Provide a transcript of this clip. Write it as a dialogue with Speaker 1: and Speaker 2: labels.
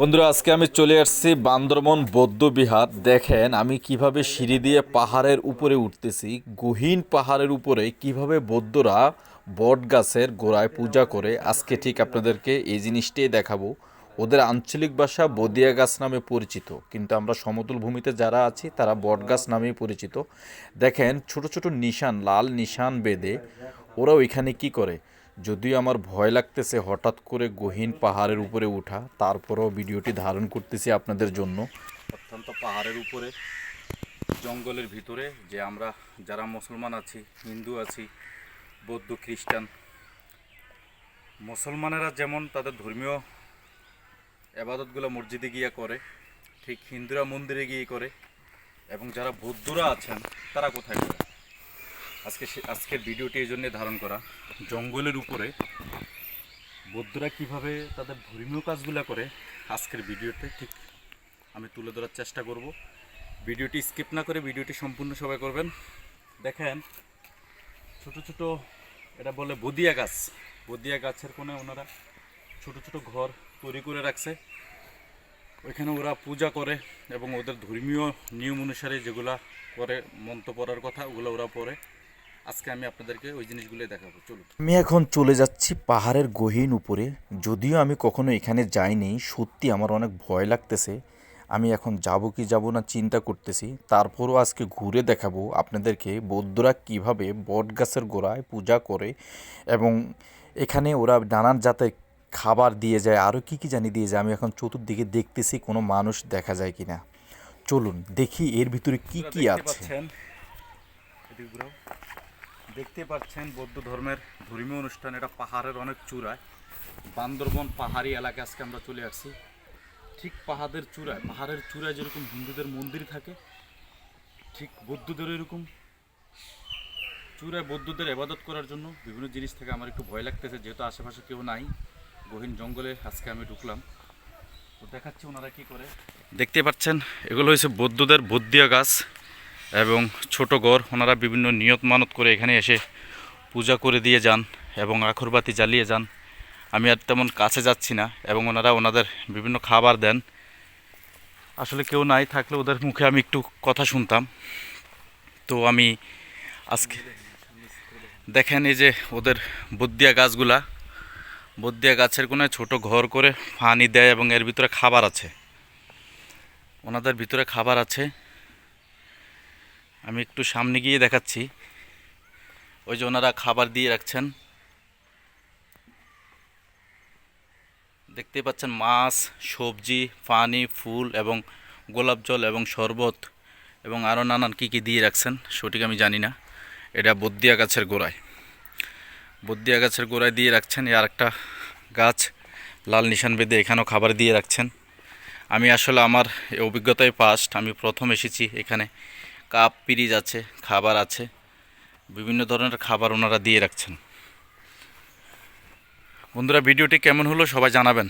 Speaker 1: বন্ধুরা, আজকে আমি চলে আসছি বান্দরবন বৌদ্ধ বিহার। দেখেন, আমি কীভাবে সিঁড়ি দিয়ে পাহাড়ের উপরে উঠতেছি, গহীন পাহাড়ের উপরে কীভাবে বৌদ্ধরা বট গাছের গোড়ায় পূজা করে। আজকে ঠিক আপনাদেরকে এই জিনিসটাই দেখাবো। ওদের আঞ্চলিক ভাষা বদিয়া গাছ নামে পরিচিত, কিন্তু আমরা সমতল ভূমিতে যারা আছি, তারা বট গাছ নামেই পরিচিত। দেখেন, ছোট ছোট নিশান, লাল নিশান বেঁধে ওরা ওইখানে কি করে? যদিও আমার ভয় লাগতেছে হঠাৎ করে গহীন পাহাড়ের উপরে ওঠা তারপরেও ভিডিওটি ধারণ করতেছি আপনাদের জন্য। অত্যন্ত পাহাড়ের উপরে, জঙ্গলের ভিতরে, যে আমরা যারা মুসলমান আছি, হিন্দু আছি, বৌদ্ধ, খ্রিস্টান, মুসলমানেরা যেমন তাদের ধর্মীয় আবাদতগুলো মসজিদে গিয়ে করে, ঠিক হিন্দুরা মন্দিরে গিয়ে করে, এবং যারা বৌদ্ধরা আছেন, তারা কোথায় করে? আজকে আজকের ভিডিওটি এই জন্যে ধারণ করা, জঙ্গলের উপরে বৌদ্ধরা কীভাবে তাদের ধর্মীয় কাজগুলো করে, আজকের ভিডিওতে ঠিক আমি তুলে ধরার চেষ্টা করব। ভিডিওটি স্কিপ না করে ভিডিওটি সম্পূর্ণ সবাই করবেন। দেখেন, ছোট ছোট, এটা বলে বদিয়া গাছ। বদিয়া গাছের কোণে ওনারা ছোট ছোট ঘর তৈরি করে রাখছে। ওইখানে ওরা পূজা করে এবং ওদের ধর্মীয় নিয়ম অনুসারে যেগুলা করে, মন্ত্র পড়ার কথা, ওগুলো ওরা পড়ে। আজকে আমি আপনাদেরকে ওই জিনিসগুলোই দেখাবো চলুন। আমি এখন চলে যাচ্ছি পাহাড়ের গহীন উপরে। যদিও আমি কখনো এখানে যাইনি সত্যি আমার অনেক ভয় লাগতেছে। আমি এখন যাব কি যাব না চিন্তা করতেছি। তারপরও আজকে ঘুরে দেখাবো আপনাদেরকে বৌদ্ধরা কীভাবে বট গাছের গোড়ায় পূজা করে এবং এখানে ওরা নানান জাতের খাবার দিয়ে যায়। আরও কি কি জানি দিয়ে যায় আমি এখন চতুর্দিকে দেখতেছি কোনো মানুষ দেখা যায় কি না চলুন দেখি এর ভিতরে কি কি আছে। দেখতে পাচ্ছেন বৌদ্ধ ধর্মের ধর্মীয় অনুষ্ঠান, এটা পাহাড়ের অনেক চূড়ায়। বান্দরবন পাহাড়ি এলাকায় আজকে আমরা চলে আসছি। ঠিক পাহাড়ের চূড়ায় পাহাড়ের চূড়ায় যেরকম হিন্দুদের মন্দির থাকে, ঠিক বৌদ্ধদের এরকম। চূড়ায় বৌদ্ধদের এবাদত করার জন্য বিভিন্ন জিনিস থেকে আমার একটু ভয় লাগতেছে, যেহেতু আশেপাশে কেউ নাই, গহীন জঙ্গলে আজকে আমি ঢুকলাম। তো দেখাচ্ছি ওনারা কি করে। দেখতে পাচ্ছেন, এগুলো হয়েছে বৌদ্ধদের বৌদ্ধিয়া গাছ। এবং ছোট গড় ওনারা বিভিন্ন নিয়ত মানত করে এখানে এসে পূজা করে দিয়ে যান এবং আখরবাতি জ্বালিয়ে যান। আমি আর তেমন কাছে যাচ্ছি না এবং ওনারা ওনাদের বিভিন্ন খাবার দেন। আসলে কেউ নাই থাকলে ওদের মুখে আমি একটু কথা শুনতাম। তো আমি আজকে দেখেন এই যে ওদের বদ্যিয়া গাছগুলা। বদ্যিয়া গাছের কোনায় ছোট ঘর করে পানি দেয় এবং এর ভিতরে খাবার আছে। ওনাদের ভিতরে খাবার আছে। আমি একটু সামনে গিয়ে দেখাচ্ছি। ওই যে ওনারা খাবার দিয়ে রাখছেন। দেখতে পাচ্ছেন মাছ, সবজি, পানি, ফুল এবং গোলাপ জল এবং শরবত এবং আরও নানান কী কী দিয়ে রাখছেন, সঠিক আমি জানি না। এটা বদ্যিয়া গাছের গোড়ায়। বদ্যিয়া গাছের গোড়ায় দিয়ে রাখছেন। আর একটা গাছ লাল নিশান বেঁধে এখানেও খাবার দিয়ে রাখছেন। আমি আসলে আমার অভিজ্ঞতায় পাস্ট আমি প্রথম এসেছি এখানে। কাপ, পিরিজ আছে, খাবার আছে, বিভিন্ন ধরনের খাবার ওনারা দিয়ে রাখছেন। বন্ধুরা, ভিডিওটি কেমন হলো সবাই জানাবেন।